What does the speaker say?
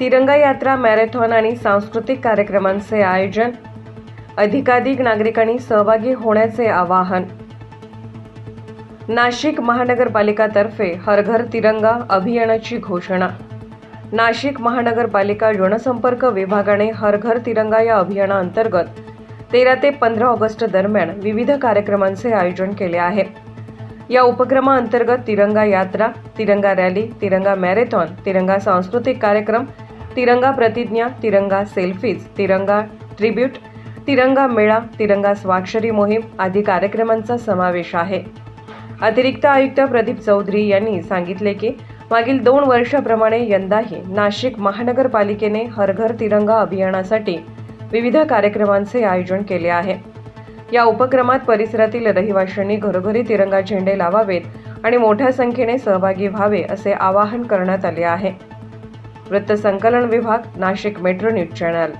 तिरंगा यात्रा मॅरेथॉन आणि सांस्कृतिक कार्यक्रमांचे आयोजन अधिकाधिक नागरिकांनी सहभागी होण्याचे आवाहन. नाशिक महानगरपालिकातर्फे हरघर तिरंगा अभियानाची घोषणा. नाशिक महानगरपालिका जनसंपर्क विभागाने हरघर तिरंगा या अभियानाअंतर्गत तेरा ते पंधरा ऑगस्ट दरम्यान विविध कार्यक्रमांचे आयोजन केले आहे. या उपक्रमाअंतर्गत तिरंगा यात्रा तिरंगा रॅली तिरंगा मॅरेथॉन तिरंगा सांस्कृतिक कार्यक्रम तिरंगा प्रतिज्ञा तिरंगा सेल्फीज तिरंगा ट्रिब्यूट तिरंगा मेळा तिरंगा स्वाक्षरी मोहीम आदी कार्यक्रमांचा समावेश आहे. अतिरिक्त आयुक्त प्रदीप चौधरी यांनी सांगितले की मागील दोन वर्षाप्रमाणे यंदाही नाशिक महानगरपालिकेने हरघर तिरंगा अभियानासाठी विविध कार्यक्रमांचे आयोजन केले आहे. या उपक्रमात परिसरातील रहिवाशांनी घरोघरी तिरंगा झेंडे लावावेत आणि मोठ्या संख्येने सहभागी व्हावे असे आवाहन करण्यात आले आहे. वृत्तसंकलन विभाग नाशिक मेट्रो न्यूज चॅनल.